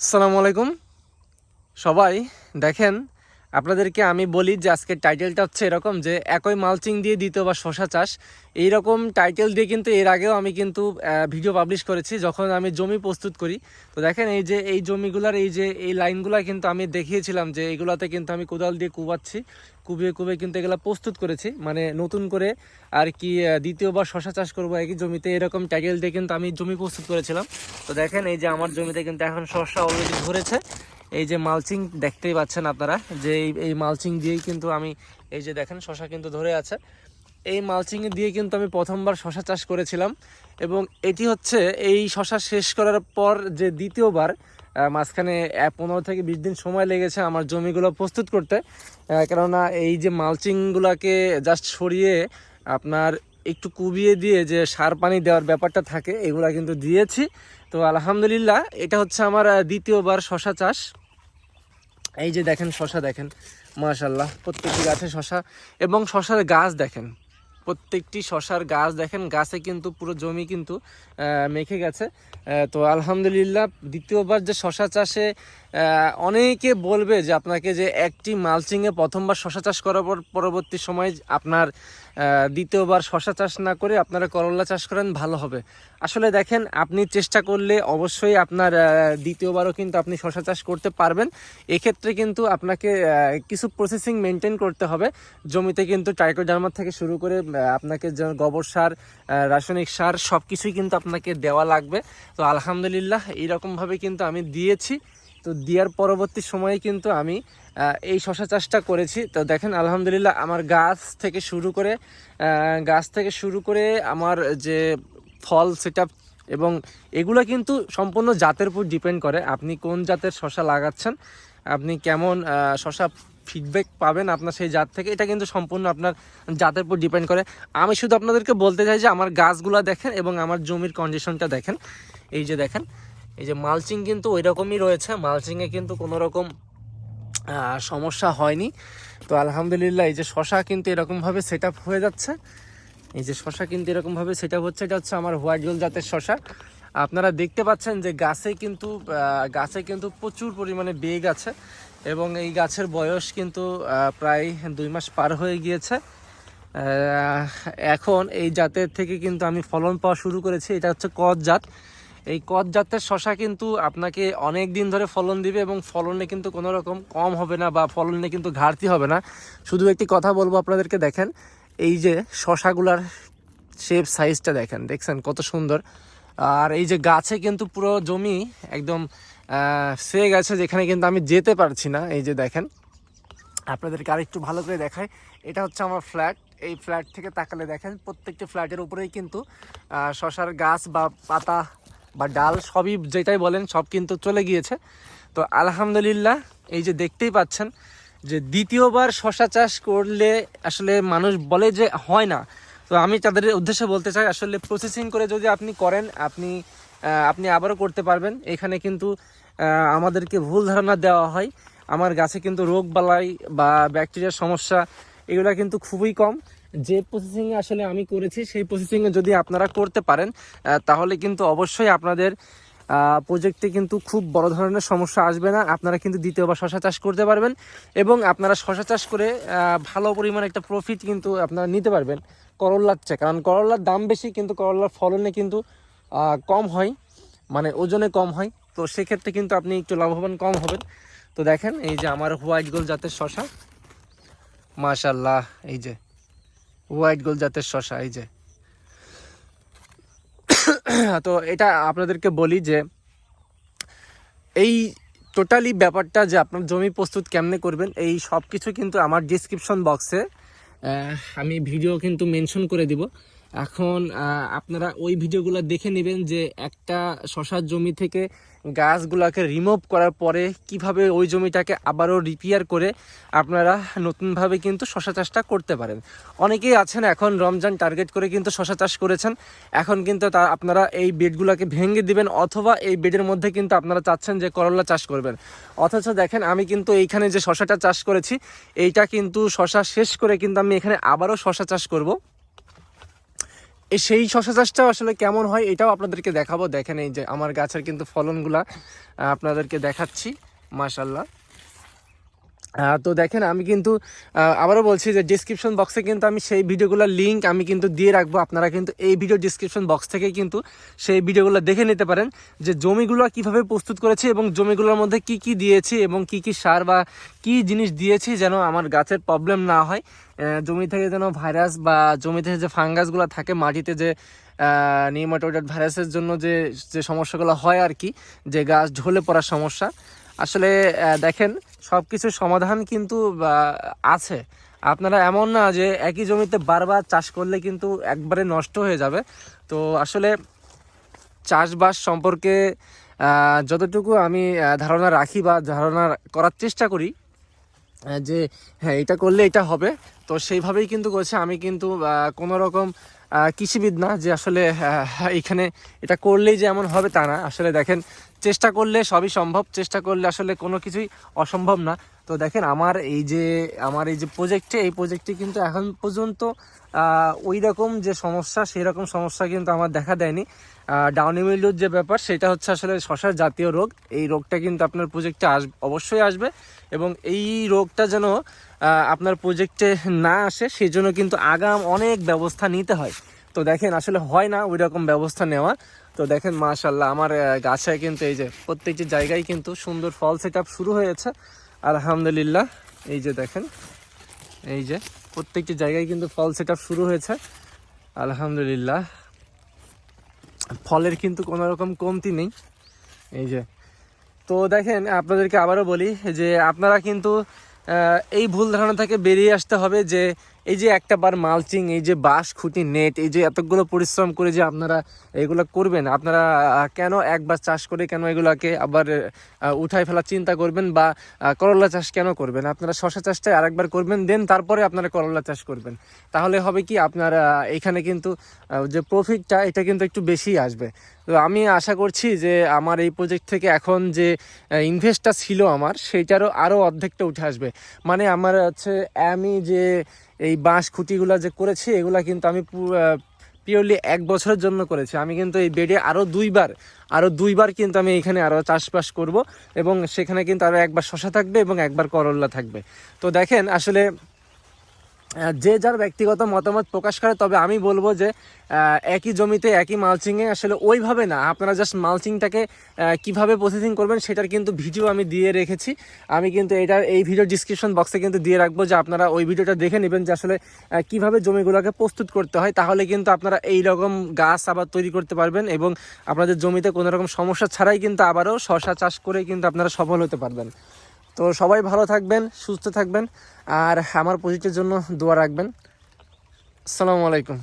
আসসালামু আলাইকুম। সবাই দেখেন আপনাদেরকে আমি বলি যে আজকের টাইটেলটা হচ্ছে এরকম যে একই মালচিং দিয়ে দ্বিতীয়বার শশা চাষ। এইরকম টাইটেল দিয়ে কিন্তু এর আগেও আমি কিন্তু ভিডিও পাবলিশ করেছি যখন আমি জমি প্রস্তুত করি। তো দেখেন এই যে, এই জমিগুলার এই যে, এই লাইনগুলো কিন্তু আমি দেখিয়েছিলাম যে এইগুলাতে কিন্তু আমি কোদাল দিয়ে কুবাচ্ছি। কুবিয়ে কুবিয়ে কিন্তু এগুলো প্রস্তুত করেছি। মানে নতুন করে আর কি দ্বিতীয়বার শশা চাষ করব একই জমিতে এরকম টাইটেল দিয়ে কিন্তু আমি জমি প্রস্তুত করেছিলাম। তো দেখেন এই যে আমার জমিতে কিন্তু এখন শশা অলরেডি ধরেছে। এই যে মালচিং দেখতেই পাচ্ছেন আপনারা, যে এই মালচিং দিয়েই কিন্তু আমি এই যে দেখেন শশা কিন্তু ধরে আছে। এই মালচিং দিয়ে কিন্তু আমি প্রথমবার শশা চাষ করেছিলাম এবং এটি হচ্ছে এই শশা শেষ করার পর যে দ্বিতীয়বার মাঝখানে পনেরো থেকে বিশ দিন সময় লেগেছে আমার জমিগুলো প্রস্তুত করতে। কেননা এই যে মালচিংগুলোকে জাস্ট সরিয়ে আপনার একটু কুবিয়ে দিয়ে যে সার পানি দেওয়ার ব্যাপারটা থাকে, এগুলা কিন্তু দিয়েছি। তো আলহামদুলিল্লাহ, এটা হচ্ছে আমার দ্বিতীয়বার শশা চাষ। এই যে দেখেন শশা দেখেন মাশাল্লাহ প্রত্যেকটি গাছে শশা এবং শশার গাছ দেখেন, প্রত্যেকটি শশার গাছ দেখেন, গাছে কিন্তু পুরো জমি কিন্তু মেখে গেছে। তো আলহামদুলিল্লাহ, দ্বিতীয়বার যে শশা চাষে অনেকে বলবে যে আপনাকে যে একটি মালচিংয়ে প্রথমবার শশা চাষ করার পর পরবর্তী সময় আপনার দ্বিতীয়বার শশা চাষ না করে আপনারা করলা চাষ করেন, ভালো হবে। আসলে দেখেন, আপনি চেষ্টা করলে অবশ্যই আপনার দ্বিতীয়বারও কিন্তু আপনি শশা চাষ করতে পারবেন। এক্ষেত্রে কিন্তু আপনাকে কিছু প্রসেসিং মেনটেন করতে হবে। জমিতে কিন্তু ট্রাইকোডার্মা থেকে শুরু করে আপনাকে গোবর সার রাসায়নিক সার সব কিছুই কিন্তু আপনাকে দেওয়া লাগবে। তো আলহামদুলিল্লাহ, এইরকমভাবে কিন্তু আমি দিয়েছি। তো দেওয়ার পরবর্তী সময়ে কিন্তু আমি এই শশা চাষটা করেছি। তো দেখেন, আলহামদুলিল্লাহ আমার গাছ থেকে শুরু করে গাছ থেকে শুরু করে আমার যে ফল সেট এবং এগুলো কিন্তু সম্পূর্ণ জাতের উপর ডিপেন্ড করে। আপনি কোন জাতের শশা লাগাচ্ছেন, আপনি কেমন শশা ফিডব্যাক পাবেন আপনার সেই জাত থেকে, এটা কিন্তু সম্পূর্ণ আপনার জাতের উপর ডিপেন্ড করে। আমি শুধু আপনাদেরকে বলতে চাই যে আমার গাছগুলো দেখেন এবং আমার জমির কন্ডিশনটা দেখেন। এই যে দেখেন এই যে মালচিং কিন্তু ওই রকমই রয়েছে, মালচিংয়ে কিন্তু কোনো রকম সমস্যা হয়নি। তো আলহামদুলিল্লাহ, এই যে শশা কিন্তু এরকমভাবে সেট আপ হয়ে যাচ্ছে। এই যে শশা কিন্তু এরকমভাবে সেট হচ্ছে, এটা হচ্ছে আমার হোয়াইট গোল জাতের শশা। আপনারা দেখতে পাচ্ছেন যে গাছে কিন্তু গাছে কিন্তু প্রচুর পরিমাণে বেগ আছে এবং এই গাছের বয়স কিন্তু প্রায় দুই মাস পার হয়ে গিয়েছে। এখন এই জাতের থেকে কিন্তু আমি ফলন পাওয়া শুরু করেছি, এটা হচ্ছে কদ জাত। এই কদ জাতের শশা কিন্তু আপনাকে অনেক দিন ধরে ফলন দিবে এবং ফলনে কিন্তু কোনো রকম কম হবে না বা ফলনে কিন্তু ঘাটতি হবে না। শুধু একটি কথা বলব আপনাদেরকে, দেখেন, এই যে শশাগুলার শেপ সাইজটা দেখেন, দেখছেন কত সুন্দর? আর এই যে গাছে কিন্তু পুরো জমি একদম সে গেছে, যেখানে কিন্তু আমি যেতে পারছি না। এই যে দেখেন, আপনাদেরকে আরেকটু ভালো করে দেখায় এটা হচ্ছে আমার ফ্ল্যাট এই ফ্ল্যাট থেকে তাকালে দেখেন, প্রত্যেকটি ফ্ল্যাটের উপরেই কিন্তু শশার গাছ বা পাতা বা ডাল সবই যেটাই বলেন সব কিন্তু চলে গিয়েছে। তো আলহামদুলিল্লাহ, এই যে দেখতেই পাচ্ছেন যে দ্বিতীয়বার শশা চাষ করলে আসলে মানুষ বলে যে হয় না। তো আমি তাদের উদ্দেশ্যে বলতে চাই, আসলে প্রসেসিং করে যদি আপনি করেন, আপনি আপনি আবারও করতে পারবেন। এখানে কিন্তু আমাদেরকে ভুল ধারণা দেওয়া হয়। আমার গাছে কিন্তু রোগ বালাই বা ব্যাকটেরিয়ার সমস্যা, এগুলো কিন্তু খুবই কম। যে প্রসেসিংয়ে আসলে আমি করেছি, সেই প্রসেসিংয়ে যদি আপনারা করতে পারেন তাহলে কিন্তু অবশ্যই আপনাদের প্রজেক্টে কিন্তু খুব বড় ধরনের সমস্যা আসবে না। আপনারা কিন্তু দ্বিতীয়বার শশা চাষ করতে পারবেন এবং আপনারা শশা চাষ করে ভালো পরিমাণে একটা প্রফিট কিন্তু আপনারা নিতে পারবেন করল্লার চেয়ে। কারণ করল্লার দাম বেশি, কিন্তু করল্লার ফলনে কিন্তু কম হয় মানে ওজনে কম হয়। তো সেক্ষেত্রে কিন্তু আপনি একটু লাভবান কম হবেন। তো দেখেন, এই যে আমার হোয়াইট গোল জাতের শশা। মাশাল্লাহ এই যে। হোয়াইট গোল জাতের শশা, এই যে। তো এটা আপনাদেরকে বলি যে, এই টোটালি ব্যাপারটা যে আপনার জমি প্রস্তুত কেমনে করবেন, এই সব কিছু কিন্তু আমার ডিসক্রিপশন বক্সে আমি ভিডিও কিন্তু মেনশন করে দিব। এখন আপনারা ওই ভিডিওগুলো দেখে নেবেন যে একটা শশার জমি থেকে গাছগুলোকে রিমুভ করার পরে কীভাবে ওই জমিটাকে আবারও রিপেয়ার করে আপনারা নতুনভাবে কিন্তু শশা চাষটা করতে পারেন। অনেকেই আছেন এখন রমজান টার্গেট করে কিন্তু শশা চাষ করেছেন। এখন কিন্তু তা, আপনারা এই বেডগুলোকে ভেঙে দিবেন অথবা এই বেডের মধ্যে কিন্তু আপনারা চাচ্ছেন যে করলা চাষ করবেন। অথচ দেখেন, আমি কিন্তু এইখানে যে শশাটা চাষ করেছি, এইটা কিন্তু শশা শেষ করে কিন্তু আমি এখানে আবারও শশা চাষ করব। সেই শশা চাষটাও আসলে কেমন হয় এটাও আপনাদেরকে দেখাবো। দেখেন এই যে আমার গাছের কিন্তু ফলনগুলা আপনাদেরকে দেখাচ্ছি মাশাল্লাহ আহ, তো দেখেন, আমি কিন্তু আবারও বলছি যে ডিসক্রিপশন বক্সে কিন্তু আমি সেই ভিডিওগুলোর লিঙ্ক আমি কিন্তু দিয়ে রাখব। আপনারা কিন্তু এই ভিডিও ডিসক্রিপশন বক্স থেকে কিন্তু সেই ভিডিওগুলো দেখে নিতে পারেন যে জমিগুলো কীভাবে প্রস্তুত করেছি এবং জমিগুলোর মধ্যে কি কি দিয়েছি এবং কি কি সার বা কি জিনিস দিয়েছি যেন আমার গাছের প্রবলেম না হয়। জমি থেকে যেন ভাইরাস বা জমি থেকে যে ফাঙ্গাসগুলো থাকে, মাটিতে যে নিউমাটোডেড ভাইরাসের জন্য যে যে সমস্যাগুলো হয় আর কি, যে গাছ ঢলে পড়ার সমস্যা আসলে দেখেন সব কিছুর সমাধান কিন্তু আছে। আপনারা এমন না যে একই জমিতে বারবার চাষ করলে কিন্তু একবারে নষ্ট হয়ে যাবে। তো আসলে, চাষবাস সম্পর্কে যতটুকু আমি ধারণা রাখি বা ধারণা করার চেষ্টা করি যে হ্যাঁ এটা করলে এটা হবে। তো সেইভাবেই কিন্তু করছে। আমি কিন্তু কোনো রকম কৃষিবিদ না যে আসলে আহ, এখানে এটা করলেই যে এমন হবে তা না। আসলে দেখেন চেষ্টা করলে সবই সম্ভব। চেষ্টা করলে আসলে কোনো কিছুই অসম্ভব না। তো দেখেন, আমার এই যে, আমার এই যে প্রজেক্টে এই প্রজেক্টে কিন্তু এখন পর্যন্ত ওই রকম যে সমস্যা, সেই রকম সমস্যা কিন্তু আমার দেখা দেয়নি। ডাউনি মিল্ডুর যে ব্যাপার, সেটা হচ্ছে আসলে শশার জাতীয় রোগ। এই রোগটা কিন্তু আপনার প্রজেক্টে আস, অবশ্যই আসবে এবং এই রোগটা যেন আপনার প্রজেক্টে না আসে সেই জন্য কিন্তু আগাম অনেক ব্যবস্থা নিতে হয়। তো দেখেন, আসলে হয় না ওই রকম ব্যবস্থা নেওয়া। তো দেখেন মাশাল্লাহ আমার গাছে কিন্তু এই যে প্রত্যেকটি জায়গায় কিন্তু সুন্দর ফল সেট শুরু হয়েছে। আলহামদুলিল্লাহ। এই যে দেখেন, এই যে প্রত্যেকটি জায়গায় কিন্তু ফল সেট শুরু হয়েছে। আলহামদুলিল্লাহ। ফলের কিন্তু কোনো রকম কমতি নেই। এই যে, তো দেখেন, আপনাদেরকে আবারও বলি যে আপনারা কিন্তু এই ভুল ধারণা থেকে বেরিয়ে আসতে হবে যে এই যে একটা বার মালচিং, এই যে বাঁশ, খুঁটি, নেট, এই যে এতগুলো পরিশ্রম করে যে আপনারা এগুলো করবেন, আপনারা কেন একবার চাষ করে কেন এগুলাকে আবার উঠায় ফেলার চিন্তা করবেন বা করলা চাষ কেন করবেন? আপনারা শশা চাষটা আরেকবার করবেন, দেন তারপরে আপনারা করলা চাষ করবেন। তাহলে হবে কি, আপনার এখানে কিন্তু যে প্রফিটটা এটা কিন্তু একটু বেশি আসবে। তো আমি আশা করছি যে আমার এই প্রজেক্ট থেকে এখন যে ইনভেস্টটা ছিল আমার সেইটারও আরও অর্ধেকটা উঠে আসবে। মানে আমার হচ্ছে, আমি যে এই বাঁশ খুঁটিগুলো যে করেছি, এগুলা কিন্তু আমি পিওরলি এক বছরের জন্য করেছি। আমি কিন্তু এই বেডে আরও দুইবার আরও দুইবার কিন্তু আমি এখানে আরও চাষবাস করব এবং সেখানে কিন্তু আরও একবার শশা থাকবে এবং একবার করল্লা থাকবে। তো দেখেন, আসলে যে যার ব্যক্তিগত মতামত প্রকাশ করে, তবে আমি বলব যে একই জমিতে একই মালচিংয়ে আসলে ওইভাবে না। আপনারা জাস্ট মালচিংটাকে কীভাবে প্রসেসিং করবেন সেটার কিন্তু ভিডিও আমি দিয়ে রেখেছি। আমি কিন্তু এটার এই ভিডিও ডিসক্রিপশন বক্সে কিন্তু দিয়ে রাখব যে আপনারা ওই ভিডিওটা দেখে নেবেন যে আসলে কীভাবে জমিগুলোকে প্রস্তুত করতে হয়। তাহলে কিন্তু আপনারা এই রকম গাছ আবার তৈরি করতে পারবেন এবং আপনাদের জমিতে কোনো রকম সমস্যা ছাড়াই কিন্তু আবারও শশা চাষ করে কিন্তু আপনারা সফল হতে পারবেন। তো সবাই ভালো থাকবেন সুস্থ থাকবেন আর আমার প্রজেক্টের জন্য দোয়া রাখবেন। আসসালামু আলাইকুম।